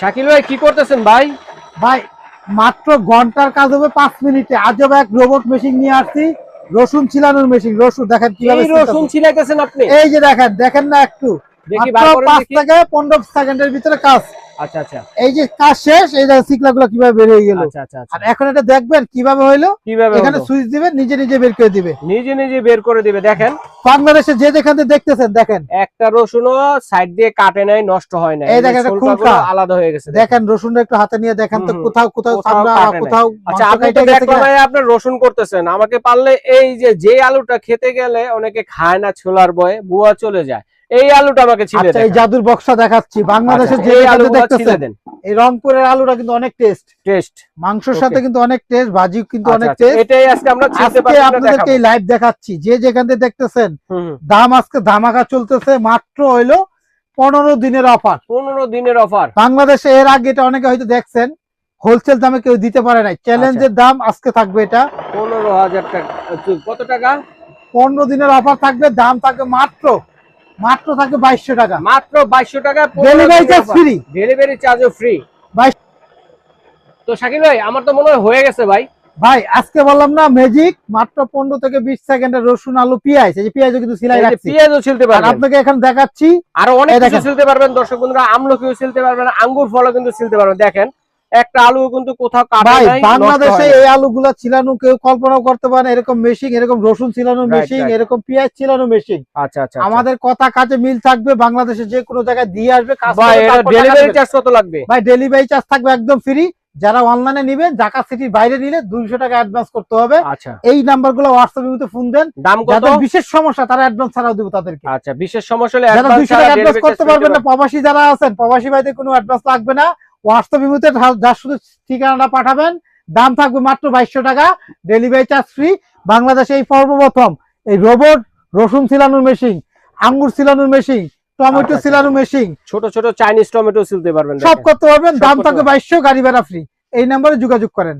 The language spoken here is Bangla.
শাকিল ভাই কি করতেছেন ভাই? ভাই মাত্র ঘণ্টার কাজ হবে পাঁচ মিনিটে। আজব এক রোবট মেশিন নিয়ে আসছি। রসুন ছিলানোর মেশিন রসুন দেখেন কীভাবে রসুন। ছিলাইতেছেন আপনি? এই যে দেখেন দেখেন না একটু। পাঁচ থেকে পনেরো সেকেন্ডের ভিতরে কাজ। আচ্ছা আচ্ছা। এই যে কাজ শেষ এই কীভাবে বের হয়ে গেল? আচ্ছা আচ্ছা আর এখন এটা দেখবেন কীভাবে কীভাবে এখানে সুইচ দিবেন নিজে নিজে বের করে দিবে। নিজে নিজে বের করে দিবে। দেখেন। বাংলাদেশে যে যেখান থেকে দেখতেছেন দেখেন। একটা রসুনও সাইড দিয়ে কাটে নাই নষ্ট হয় না এই দেখেন, খুলকা। আলাদা হয়ে গেছে দেখেন। রসুনটা একটু হাতে নিয়ে দেখেন তো। কোথাও কোথাও কোথাও চামড়া কোথাও আচ্ছা আপনি তো। ভাই রসুন করতেছেন। আমাকে পারলে এই যে যে আলুটা খেতে গেলে অনেকে খায় না ছোলার বয়ে বুয়া চলে যায়। এই আলুটা আমাকে ছিলে আচ্ছা এই জাদুর বক্সা দেখাচ্ছি। বাংলাদেশের আচ্ছা, যে আলু দেখতেছেন এই রংপুরের আলুটা কিন্তু অনেক টেস্ট টেস্ট মাংসের সাথে কিন্তু অনেক টেস্ট ভাজি কিন্তু অনেক আচ্ছা, টেস্ট এটাই আজকে আমরা আজকে আপনাদেরকে এই লাইভ দেখাচ্ছি। যে যেখান থেকে দেখতেছেন দাম আজকে ধামাকা চলতেছে মাত্র হইল পনেরো দিনের অফার পনেরো দিনের অফার বাংলাদেশে এর আগে এটা অনেকে হয়তো দেখছেন হোলসেল দামে কেউ দিতে পারে নাই। চ্যালেঞ্জের দাম আজকে থাকবে এটা। পনেরো হাজার টাকা আচ্ছা, কত টাকা? পনেরো দিনের অফার থাকবে দাম থাকবে মাত্র মাত্র বাইশশো টাকা। মাত্র টাকা ডেলিভারি চার্জ ফ্রি ডেলিভারি চার্জও ফ্রি তো শাকিল ভাই আমার তো মনে হয় হয়ে গেছে ভাই। ভাই আজকে বললাম না ম্যাজিক মাত্র পনেরো থেকে বিশ সেকেন্ডের রসুন আলু পেঁয়াজ। এই যে পেঁয়াজও কিন্তু সিলাই রাখছি। পেঁয়াজও ছিলতে পারবেন। আপনাকে এখন দেখাচ্ছি। আরও অনেক কিছু ছিলতে পারবেন দর্শক বন্ধুরা আমলকিও ছিলতে পারবেন আঙ্গুর ফলও কিন্তু ছিলতে পারবেন। দেখেন একটা আলু কিন্তু কোথাও কাটা ভাই বাংলাদেশে। এই আলুগুলা ছিলানো কেউ কল্পনাও করতে পারে না। এরকম মেশিন এরকম রসুন ছিলানো মেশিন. এরকম পেঁয়াজ ছিলানো মেশিন আচ্ছা আচ্ছা আমাদের আমাদের কথা কাজে মিল থাকবে বাংলাদেশে যে কোনো জায়গায় দিয়ে আসবে ভাই ডেলিভারি চার্জ কত লাগবে? ভাই ডেলিভারি চার্জ থাকবে একদম ফ্রি যারা অনলাইনে নিবে ঢাকা সিটির বাইরে নিলে দুইশো টাকা অ্যাডভান্স করতে হবে। আচ্ছা। এই নাম্বারগুলো হোয়াটসঅ্যাপে ফোন দেন। দাম যাদের বিশেষ সমস্যা তারা অ্যাডভান্স ছাড়াও দিব তাদেরকে। আচ্ছা বিশেষ সমস্যা হলে যারা দুইশো টাকা অ্যাডভান্স করতে পারবেন না প্রবাসী যারা আছেন প্রবাসী ভাইদের কোনো অ্যাডভান্স লাগবে না। হোয়াটসঅ্যাপ ইমুতে যার শুধু ঠিকানাটা পাঠাবেন দাম থাকবে মাত্র বাইশশো টাকা ডেলিভারি চার্জ ফ্রি বাংলাদেশে এই সর্বপ্রথম এই রোবট রসুন সিলানোর মেশিন আঙ্গুর সিলানোর মেশিন টমেটো আচ্ছা, আচ্ছা। মেশিন ছোট ছোট চাইনিজ টমেটো ছিলতে পারবেন সব করতে পারবেন দাম থাকবে বাইশশো গাড়ি ভাড়া ফ্রি এই নাম্বারে যোগাযোগ করেন।